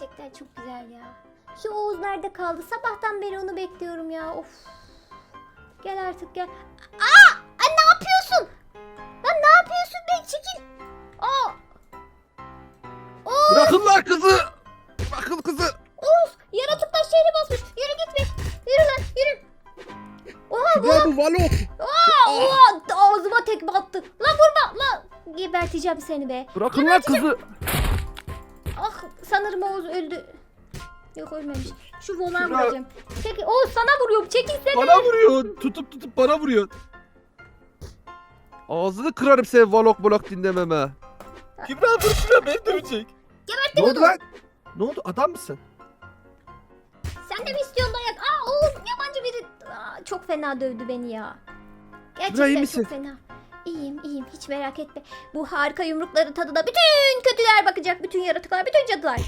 Gerçekten çok güzel ya. Şu Oğuz nerede kaldı? Sabahtan beri onu bekliyorum ya. Of. Gel artık gel. Aa! Ay ne yapıyorsun? Lan ne yapıyorsun be? Çekil. Aa! Oğuz! Bırakın lan kızı. Bırakın kızı. Oğuz! Yaratıklar şehri basmış. Yürü gitme. Yürü lan yürü. Oha bu. Bu Valo. Aa, oha, ağzıma tekme attı. Lan vurma lan. Geberteceğim seni be. Bırakın lan kızı. Ölmemiş. Şu volan Şuna- vuracağım. Çekil. Oğuz sana vuruyorum. Çekilsene. Bana vuruyor. Tutup tutup bana vuruyor. Ağzını kırarım senin Valok Bolok dinlememe. Kübra vur şuna beni dövecek. Geberttim Ne oldu lan? Ne oldu? Adam mısın? Sen de mi istiyorsun dayak? Aa Oğuz yabancı biri. Aa, çok fena dövdü beni ya. Gerçekten iyi misin? çok fena. İyiyim iyiyim hiç merak etme. Bu harika yumrukların tadına bütün kötüler bakacak. Bütün yaratıklar, bütün cadılar.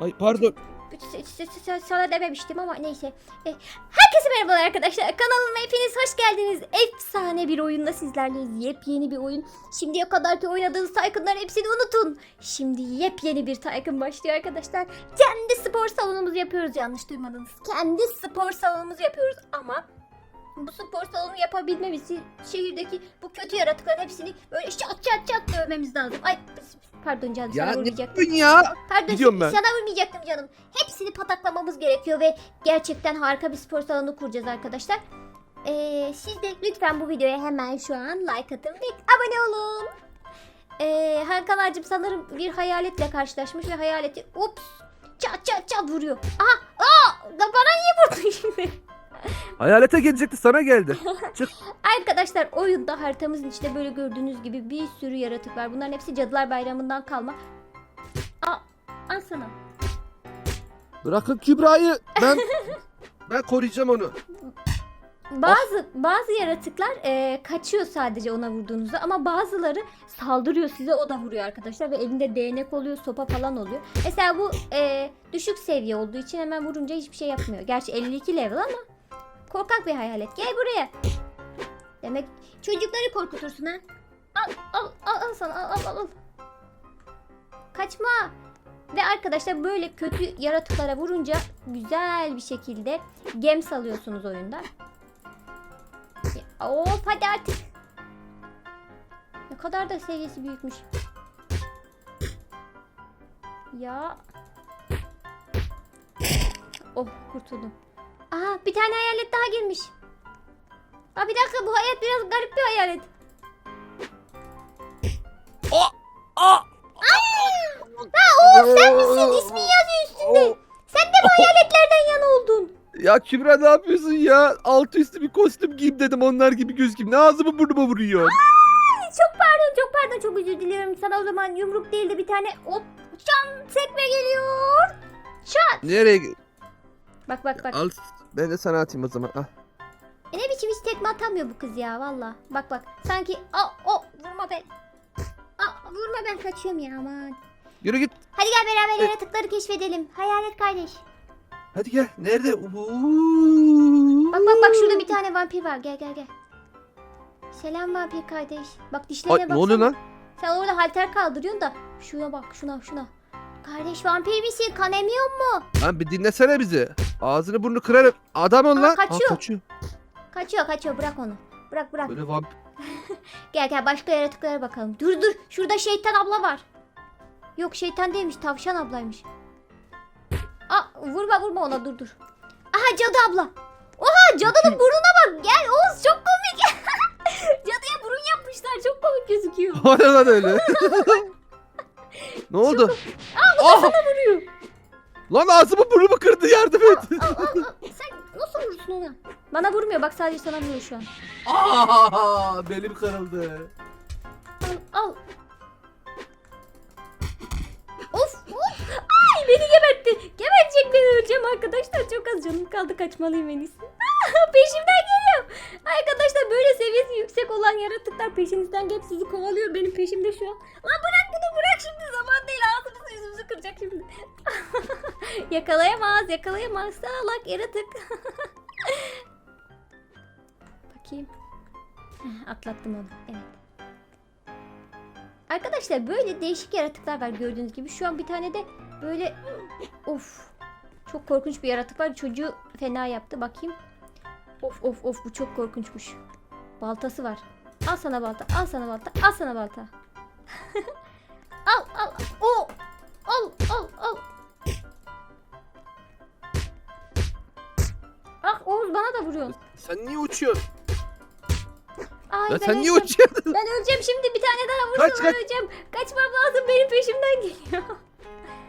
Ay pardon. Sana dememiştim ama neyse. E, Herkese merhabalar arkadaşlar. Kanalıma hepiniz hoş geldiniz. Efsane bir oyunla sizlerleyiz. Yepyeni bir oyun. Şimdiye kadarki oynadığınız Tycoon'ların hepsini unutun. Şimdi yepyeni bir Tycoon başlıyor arkadaşlar. Kendi spor salonumuzu yapıyoruz yanlış duymadınız. Kendi spor salonumuzu yapıyoruz ama bu spor salonu yapabilmemiz için şehirdeki bu kötü yaratıkların hepsini böyle çat çat çat dövmemiz lazım. Ay pardon canım sana Ya ne vurmayacaktım. yapıyorsun ya? Pardon Gidiyorum ben. sana vurmayacaktım canım. Hepsini pataklamamız gerekiyor ve gerçekten harika bir spor salonu kuracağız arkadaşlar. Ee, siz de lütfen bu videoya hemen şu an like atın ve abone olun. Ee, Hakan'cığım sanırım bir hayaletle karşılaşmış ve hayaleti ups çat çat çat vuruyor. Aha aa, da bana niye vurdun şimdi? Hayalete gelecekti sana geldi. Arkadaşlar oyunda haritamızın içinde böyle gördüğünüz gibi bir sürü yaratık var. Bunların hepsi Cadılar Bayramı'ndan kalma. Aa, al sana. Bırakın Kübra'yı. Ben ben koruyacağım onu. Bazı bazı yaratıklar e, kaçıyor sadece ona vurduğunuzda ama bazıları saldırıyor size o da vuruyor arkadaşlar ve elinde değnek oluyor sopa falan oluyor. Mesela bu e, düşük seviye olduğu için hemen vurunca hiçbir şey yapmıyor. Gerçi 52 level ama korkak bir hayalet. Gel buraya. Demek çocukları korkutursun ha. Al al al, al sana al al al. Kaçma. Ve arkadaşlar böyle kötü yaratıklara vurunca güzel bir şekilde gem salıyorsunuz oyunda. Of hadi artık. Ne kadar da seviyesi büyükmüş. Ya. Oh kurtuldum. Aha bir tane hayalet daha girmiş. Aa bir dakika bu hayalet biraz garip bir hayalet. Aa! Ha Oğuz sen misin? İsmin yazıyor üstünde. Sen de bu hayaletlerden yana oldun. Ya Kübra ne yapıyorsun ya? Altı üstü bir kostüm giyeyim dedim onlar gibi gözükeyim. Ne ağzımı burnuma vuruyor? Çok pardon çok pardon çok özür diliyorum. Sana o zaman yumruk değil de bir tane hop çan sekme geliyor. Çat. Nereye? Bak bak bak. Al. Ben de sana atayım o zaman. Ah. E ne biçim hiç tekme atamıyor bu kız ya valla. Bak bak sanki aa o vurma ben. Aa vurma ben kaçıyorum ya aman. Yürü git. Hadi gel beraber yaratıkları keşfedelim. Hayalet kardeş. Hadi gel. Nerede? Oo. Bak bak bak şurada bir tane vampir var gel gel gel. Selam vampir kardeş. Bak dişlerine bak. ne oluyor lan? Sen orada halter kaldırıyorsun da şuna bak şuna şuna. Kardeş vampir misin? Kan emiyor mu? Lan bir dinlesene bizi. Ağzını burnunu kırarım. Adam ol Aa, lan. kaçıyor. Aa, kaçıyor. Kaçıyor kaçıyor bırak onu. Bırak bırak. Böyle vamp. Gel gel başka yaratıklara bakalım. Dur dur şurada şeytan abla var. Yok şeytan değilmiş tavşan ablaymış. Aa vurma vurma ona dur dur. Aha cadı abla. Oha cadının burnuna bak. Gel Oğuz çok komik. Cadıya burun yapmışlar çok komik gözüküyor. O ne lan öyle? ne oldu? Ah! Vuruyor. Lan ağzımı burnumu kırdı yardım et. Al, al, al. Sen nasıl vurursun ona? Bana vurmuyor bak sadece sana vuruyor şu an. Aa, belim kırıldı. Al al. Of of. Ay beni gebertti. Gebertecek beni öleceğim arkadaşlar. Çok az canım kaldı kaçmalıyım en iyisi. Peşimden geliyor. Arkadaşlar böyle seviyesi yüksek olan yaratıklar peşinizden gelip sizi kovalıyor. Benim peşimde şu an. Lan bırak bunu bırak şimdi. Kıracak şimdi. yakalayamaz yakalayamaz. Salak yaratık. Bakayım. Atlattım onu. Evet. Arkadaşlar böyle değişik yaratıklar var gördüğünüz gibi. Şu an bir tane de böyle of çok korkunç bir yaratık var. Çocuğu fena yaptı. Bakayım. Of of of bu çok korkunçmuş. Baltası var. Al sana balta. Al sana balta. Al sana balta. vuruyorsun. Sen niye uçuyorsun? Ay, Ya ben sen niye öleceğim. uçuyorsun? Ben öleceğim şimdi bir tane daha Kaç, vursam kaç. öleceğim. Kaçmam lazım benim peşimden geliyor.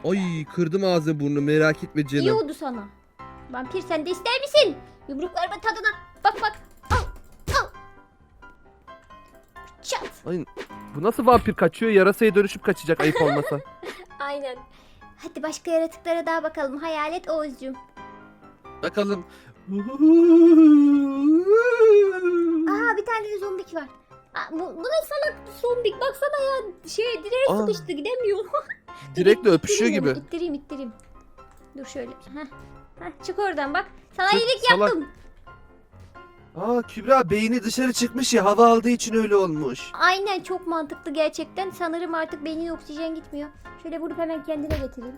Ay kırdım ağzını burnunu merak etme İyi canım. oldu sana. Vampir sen de ister misin? Yumruklarımın tadına bak bak. Al al. Çat. Bu nasıl vampir kaçıyor? Yarasaya dönüşüp kaçacak ayıp olmasa. Aynen. Hadi başka yaratıklara daha bakalım. Hayalet Oğuzcuğum. Bakalım. Aa bir tane de zombik var. Aa, bu, bu ne salak zombik. Baksana ya. Şey direğe Aa. sıkıştı gidemiyor. Direktle öpüşüyor İttireyim gibi. İttireyim ittireyim. Dur şöyle. Heh. Heh, çık oradan bak. Sana Çık, iyilik salak. yaptım. Aa Kübra beyni dışarı çıkmış ya hava aldığı için öyle olmuş. Aynen çok mantıklı gerçekten. Sanırım artık beynine oksijen gitmiyor. Şöyle vurup hemen kendine getireyim.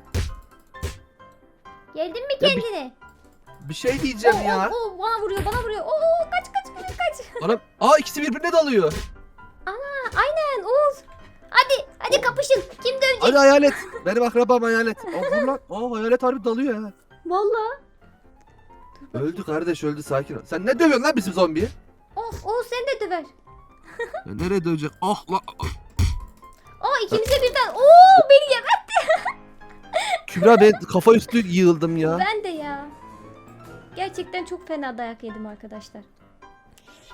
Geldin mi Ya bir- kendine? Bir şey diyeceğim Oo, ya. oo, oo, bana vuruyor bana vuruyor. Oo kaç kaç kaç kaç. Aa ikisi birbirine dalıyor. Aynen Oğuz. Hadi hadi kapışın. Kim dövecek? Hadi hayalet. Benim akrabam hayalet. Aa vur lan. Aa hayalet harbi dalıyor ya. Vallahi. Öldü kardeş öldü sakin ol. Sen ne dövüyorsun lan bizim zombiyi? Oh Oğuz sen de döver. Ya nereye dövecek? Ah lan. Aa ikimize birden. Oo beni yeme. Kübra ben kafa üstü yığıldım ya. Ben de ya. Gerçekten çok fena dayak yedim arkadaşlar.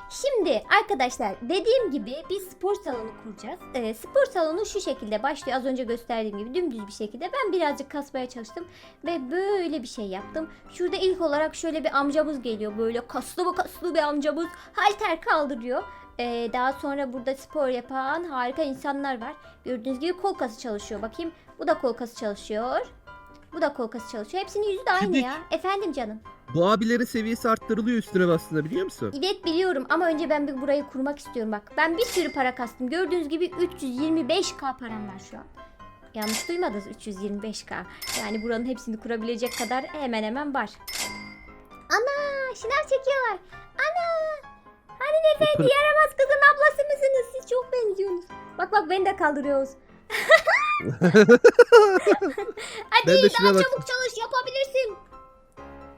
Şimdi arkadaşlar dediğim gibi biz spor salonu kuracağız. Ee, spor salonu şu şekilde başlıyor. Az önce gösterdiğim gibi dümdüz bir şekilde. Ben birazcık kasmaya çalıştım ve böyle bir şey yaptım. Şurada ilk olarak şöyle bir amcamız geliyor. Böyle kaslı mı kaslı bir amcamız halter kaldırıyor. Ee, daha sonra burada spor yapan harika insanlar var. Gördüğünüz gibi kol kası çalışıyor. Bakayım bu da kol kası çalışıyor. Bu da kol kası çalışıyor. Hepsinin yüzü de aynı Kübik. ya. Efendim canım. Bu abilerin seviyesi arttırılıyor üstüne bastığında biliyor musun? Evet biliyorum ama önce ben bir burayı kurmak istiyorum bak. Ben bir sürü para kastım. Gördüğünüz gibi 325k param var şu an. Yanlış duymadınız 325k. Yani buranın hepsini kurabilecek kadar hemen hemen var. Ana şınav çekiyorlar. Ana. Hani efendi yaramaz kızın ablası mısınız? Siz çok benziyorsunuz. Bak bak beni de kaldırıyoruz. Hadi Ben de daha şuna çabuk çalış yapabilirsin.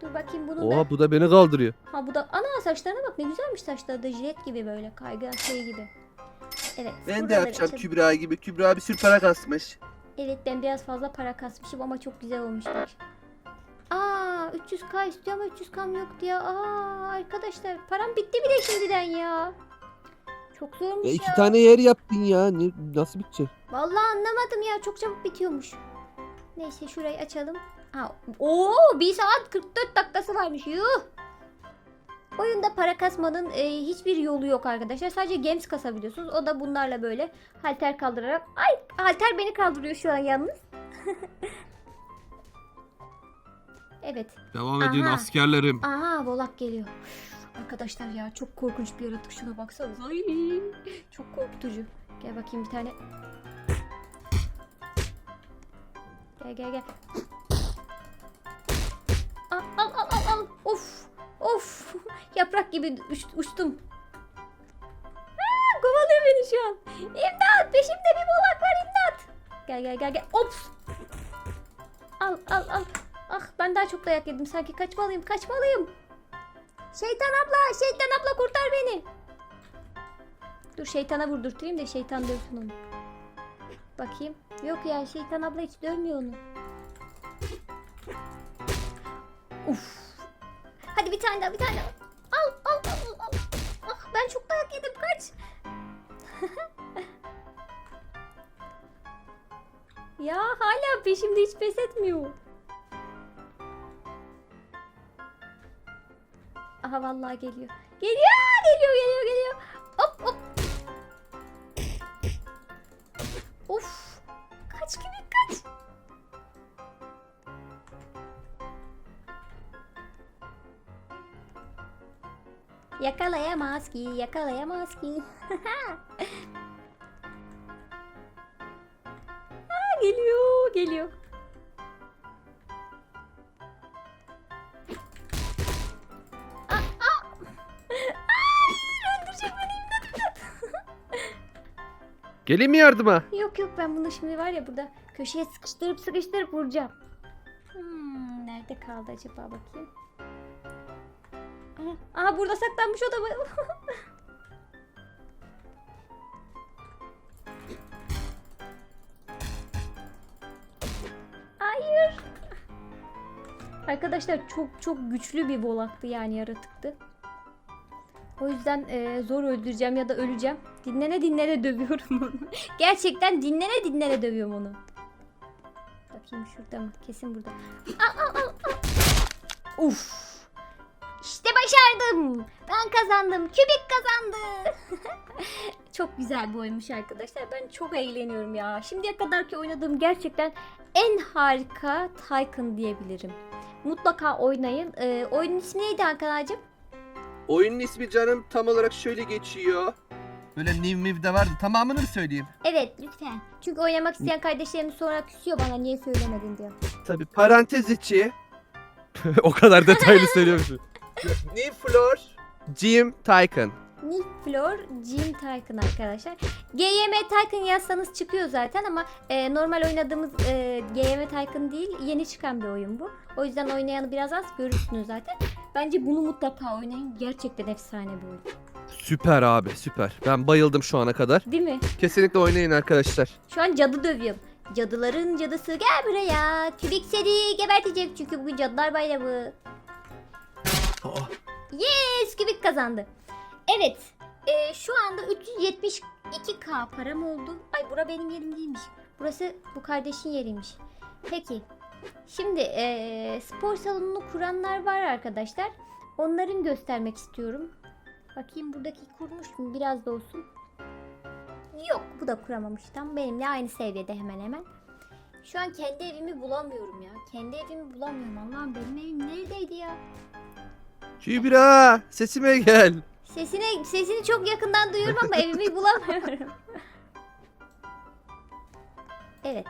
Dur bakayım bunu da. Oha bu da beni kaldırıyor. Ha bu da ana saçlarına bak ne güzelmiş saçları da jilet gibi böyle kaygan şey gibi. Evet. Ben de buraları yapacağım açalım. Kübra gibi. Kübra bir sürü para kasmış. Evet ben biraz fazla para kasmışım ama çok güzel olmuşlar. Aa 300k istiyor ama 300k'm yok diye. Aa arkadaşlar param bitti bile şimdiden ya. Çok zormuş Ya ya. iki tane yer yaptın ya. Ne, nasıl bitecek? Vallahi anlamadım ya çok çabuk bitiyormuş. Neyse şurayı açalım. Ha, oo 1 saat 44 dakikası varmış yuh. Oyunda para kasmanın e, hiçbir yolu yok arkadaşlar. Sadece games kasabiliyorsunuz. O da bunlarla böyle halter kaldırarak. Ay halter beni kaldırıyor şu an yalnız. evet. Devam edin Aha. askerlerim. Aha volak geliyor. Arkadaşlar ya çok korkunç bir yaratık şuna baksanıza. Ay, çok korkutucu. Gel bakayım bir tane. Gel gel gel. Al al al al. Of. Of. Yaprak gibi uç- uçtum. Kovalıyor beni şu an. İmdat peşimde bir volak var imdat. Gel gel gel gel. Ops. Al al al. Ah ben daha çok dayak yedim sanki kaçmalıyım kaçmalıyım. Şeytan abla, şeytan abla kurtar beni. Dur şeytana vurdurtayım da şeytan dövsün onu. Bakayım. Yok ya şeytan abla hiç dövmüyor onu. Uf. Hadi bir tane daha bir tane daha. Al al al al. Ah ben çok dayak yedim kaç. ya hala peşimde hiç pes etmiyor. Aha vallahi geliyor. Geliyor, geliyor, geliyor, geliyor. Hop hop. Of. Kaç gibi kaç. Yakalayamaz ki, yakalayamaz ki. geliyor geliyor. Geleyim mi yardıma? Yok yok ben bunu şimdi var ya burada köşeye sıkıştırıp sıkıştırıp vuracağım. Hmm, nerede kaldı acaba bakayım. Aha, burada saklanmış o da. Hayır. Arkadaşlar çok çok güçlü bir volaktı yani yaratıktı. O yüzden e, zor öldüreceğim ya da öleceğim. Dinlene dinlene dövüyorum onu. Gerçekten dinlene dinlene dövüyorum onu. Bakayım şurada mı? Kesin burada. Uf. İşte başardım. Ben kazandım. Kübik kazandı. çok güzel bir oyunmuş arkadaşlar. Ben çok eğleniyorum ya. Şimdiye kadarki oynadığım gerçekten en harika Tycoon diyebilirim. Mutlaka oynayın. Ee, oyunun ismi neydi Hakan? Oyunun ismi canım tam olarak şöyle geçiyor. Böyle Niv Miv de vardı. Tamamını mı söyleyeyim? Evet lütfen. Çünkü oynamak isteyen kardeşlerim sonra küsüyor bana niye söylemedin diyor. Tabi parantez içi. o kadar detaylı söylüyormuşum. Niv Floor, Jim Tycoon. Nick Floor Jim Tycoon arkadaşlar. GYM Tycoon yazsanız çıkıyor zaten ama e, normal oynadığımız e, GYM Tycoon değil yeni çıkan bir oyun bu. O yüzden oynayanı biraz az görürsünüz zaten. Bence bunu mutlaka oynayın. Gerçekten efsane bir oyun. Süper abi süper. Ben bayıldım şu ana kadar. Değil mi? Kesinlikle oynayın arkadaşlar. Şu an cadı dövüyorum. Cadıların cadısı gel buraya. Kübik seni gebertecek çünkü bugün cadılar bayramı. Yes kübik kazandı. Evet. e, şu anda 372k param oldu. Ay bura benim yerim değilmiş. Burası bu kardeşin yeriymiş. Peki. Şimdi e, spor salonunu kuranlar var arkadaşlar. Onların göstermek istiyorum. Bakayım buradaki kurmuş mu? Biraz da olsun. Yok bu da kuramamış tam. Benimle aynı seviyede hemen hemen. Şu an kendi evimi bulamıyorum ya. Kendi evimi bulamıyorum. Allah'ım benim evim neredeydi ya? Kübra sesime gel. Sesini sesini çok yakından duyuyorum ama evimi bulamıyorum. evet.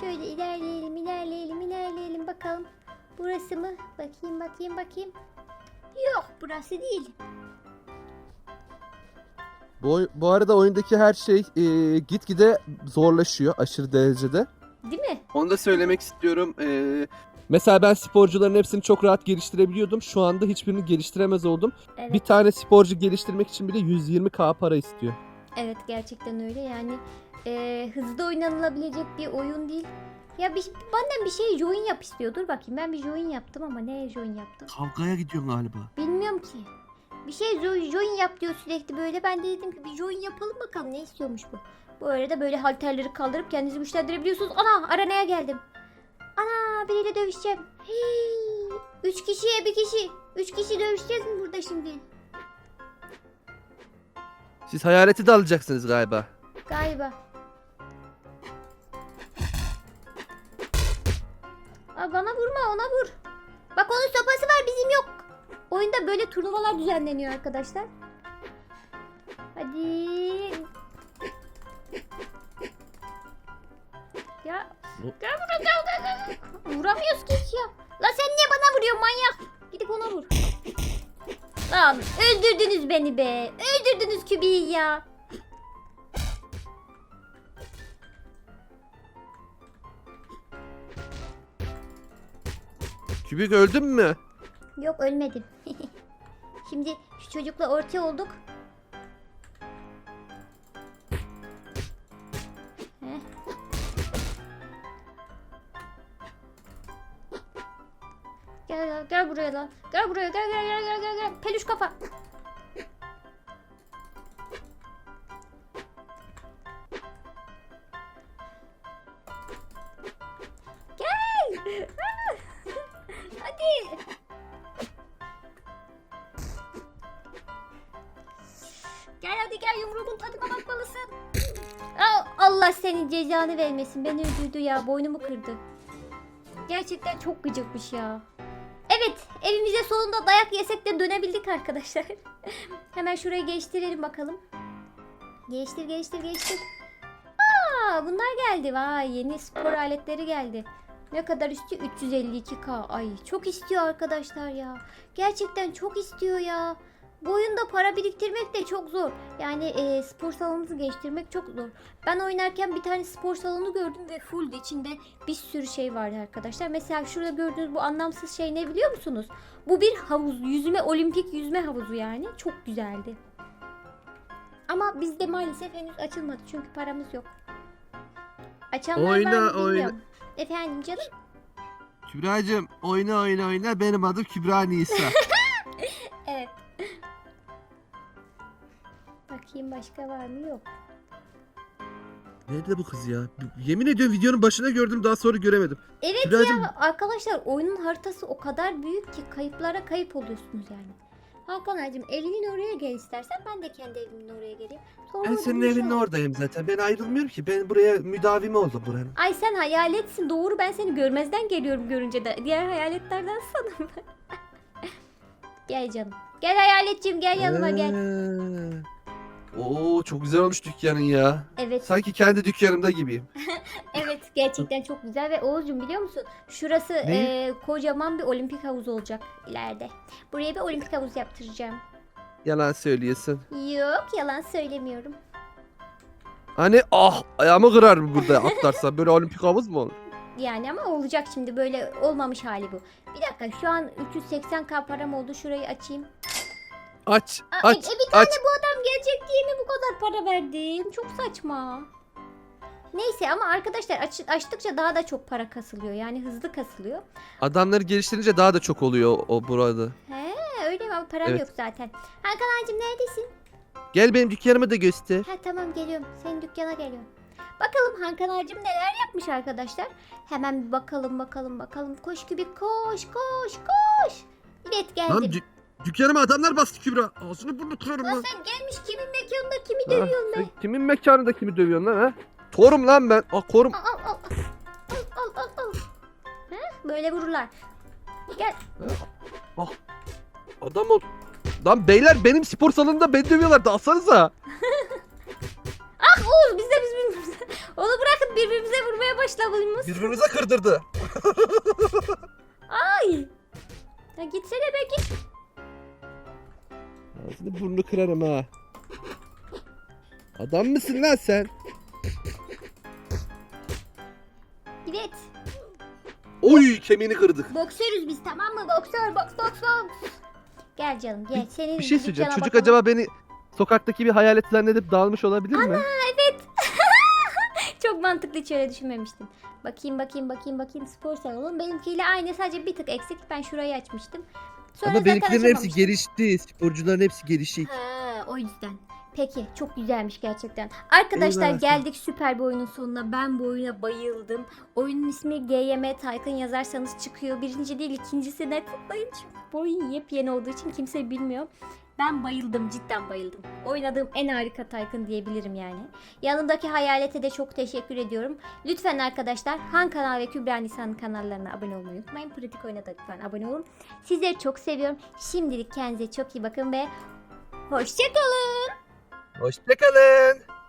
Şöyle ilerleyelim, ilerleyelim, ilerleyelim bakalım. Burası mı? Bakayım, bakayım, bakayım. Yok, burası değil. Bu, bu arada oyundaki her şey e, gitgide zorlaşıyor aşırı derecede. Değil mi? Onu da söylemek istiyorum. E, Mesela ben sporcuların hepsini çok rahat geliştirebiliyordum. Şu anda hiçbirini geliştiremez oldum. Evet. Bir tane sporcu geliştirmek için bile 120k para istiyor. Evet gerçekten öyle yani e, hızlı oynanılabilecek bir oyun değil. Ya bir, benden bir şey join yap istiyor. Dur bakayım ben bir join yaptım ama ne join yaptım? Kavgaya gidiyorsun galiba. Bilmiyorum ki. Bir şey jo- join yap diyor sürekli böyle. Ben de dedim ki bir join yapalım bakalım ne istiyormuş bu. Bu arada böyle halterleri kaldırıp kendinizi güçlendirebiliyorsunuz. Ana aranaya geldim. Ana biriyle dövüşeceğim. Hey, üç kişiye bir kişi. Üç kişi dövüşeceğiz mi burada şimdi? Siz hayaleti de alacaksınız galiba. Galiba. Aa, bana vurma ona vur. Bak onun sopası var bizim yok. Oyunda böyle turnuvalar düzenleniyor arkadaşlar. Hadi. Gel buraya gel gel gel. Vuramıyoruz ki hiç ya. La sen niye bana vuruyorsun manyak? Gidip ona vur. Lan öldürdünüz beni be. Öldürdünüz kübiyi ya. Kübük öldün mü? Yok ölmedim. Şimdi şu çocukla orta olduk. Gel gel gel buraya lan. Gel buraya gel gel gel gel gel gel. Peluş kafa. Gel. Hadi. Gel hadi gel yumruğumun tadına bakmalısın. Allah senin cezanı vermesin. Beni öldürdü ya. Boynumu kırdı. Gerçekten çok gıcıkmış ya. Evet evimize sonunda dayak yesek de dönebildik arkadaşlar. Hemen şurayı geliştirelim bakalım. Geliştir geliştir geliştir. Aa bunlar geldi. Vay yeni spor aletleri geldi. Ne kadar istiyor? 352k. Ay çok istiyor arkadaşlar ya. Gerçekten çok istiyor ya. Bu oyunda para biriktirmek de çok zor. Yani e, spor salonunuzu geliştirmek çok zor. Ben oynarken bir tane spor salonu gördüm ve full içinde bir sürü şey vardı arkadaşlar. Mesela şurada gördüğünüz bu anlamsız şey ne biliyor musunuz? Bu bir havuz. Yüzme, olimpik yüzme havuzu yani. Çok güzeldi. Ama bizde maalesef henüz açılmadı çünkü paramız yok. Açanlar Oyna, var mı oyna. Efendim canım? Kübra'cığım oyna oyna oyna benim adım Kübra Nisa. Evet. Bakayım başka var mı? Yok. Nerede bu kız ya? Yemin ediyorum videonun başına gördüm daha sonra göremedim. Evet Kübra'cığım ya arkadaşlar oyunun haritası o kadar büyük ki kayıplara kayıp oluyorsunuz yani. Hakan ağacım evinin oraya gel istersen ben de kendi evimin oraya geleyim. Sonra ben senin evinin oradayım zaten. Ben ayrılmıyorum ki. Ben buraya müdavimi oldum buranın. Ay sen hayaletsin doğru ben seni görmezden geliyorum görünce de. Diğer hayaletlerden sanırım. gel canım. Gel hayaletciğim gel yanıma gel. Ee, Oo çok güzel olmuş dükkanın ya. Evet Sanki kendi dükkanımda gibiyim. evet gerçekten çok güzel ve Oğuzcum biliyor musun? Şurası Ne? e, kocaman bir olimpik havuz olacak ileride. Buraya bir olimpik havuz yaptıracağım. Yalan söylüyorsun. Yok yalan söylemiyorum. Hani ah ayağımı kırar mı burada atlarsa böyle olimpik havuz mu olur? Yani ama olacak şimdi böyle olmamış hali bu. Bir dakika şu an 380k param oldu şurayı açayım. Aç Aa, aç e, e, bir tane aç. bu adam gelecek diye mi bu kadar para verdim? Çok saçma. Neyse ama arkadaşlar aç, açtıkça daha da çok para kasılıyor. Yani hızlı kasılıyor. Adamları geliştirince daha da çok oluyor o burada. He öyle mi ama param Evet. yok zaten. Hakan ağacım neredesin? Gel benim dükkanımı da göster. Ha tamam geliyorum. Senin dükkana geliyorum. Bakalım Hakan ağacım neler yapmış arkadaşlar. Hemen bir bakalım bakalım bakalım. Koş gibi koş koş koş. Evet geldim. Lan dü- dükkanıma adamlar bastı Kübra. Ağzını burnunu kırarım Lan lan. sen gelmiş kimin mekanında kimi Ha, dövüyorsun be? kimin mekanında kimi dövüyorsun lan ha? Torum lan ben. Ah korum. Al al al. Al al al al. Ha? Böyle vururlar. Gel. Adam ol. Lan beyler benim spor salonunda beni dövüyorlar. Dalsanıza. Oğuz biz de biz birbirimize. Onu bırakıp birbirimize vurmaya başlamalıyız. Birbirimize kırdırdı. Ay. Ya gitsene be git. Ağzını burnunu kırarım ha. Adam mısın lan sen? Evet. Oy kemiğini kırdık. Boksörüz biz tamam mı? Boksör boks boks boks. Gel canım gel. Senin Bir şey söyleyeceğim. dükkana Çocuk bakalım. acaba beni sokaktaki bir hayalet zannedip dağılmış olabilir mi? Çok mantıklı hiç öyle düşünmemiştim. Bakayım bakayım bakayım bakayım spor salonu. Benimkiyle aynı sadece bir tık eksik. Ben şurayı açmıştım. Sonra Ama zaten benimkilerin hepsi açamamıştım. gelişti. Sporcuların hepsi gelişik. Ha, o yüzden. Peki çok güzelmiş gerçekten. Arkadaşlar Eyvallah. geldik süper bir oyunun sonuna. Ben bu oyuna bayıldım. Oyunun ismi GYM Taykın yazarsanız çıkıyor. Birinci değil ikincisine tıklayın. Çünkü bu oyun yepyeni olduğu için kimse bilmiyor. Ben bayıldım cidden bayıldım. Oynadığım en harika Taykın diyebilirim yani. Yanındaki hayalete de çok teşekkür ediyorum. Lütfen arkadaşlar Han kanal ve Kübra Nisan'ın kanallarına abone olmayı unutmayın. Pratik oyuna da lütfen abone olun. Sizleri çok seviyorum. Şimdilik kendinize çok iyi bakın ve hoşçakalın. Hoşçakalın.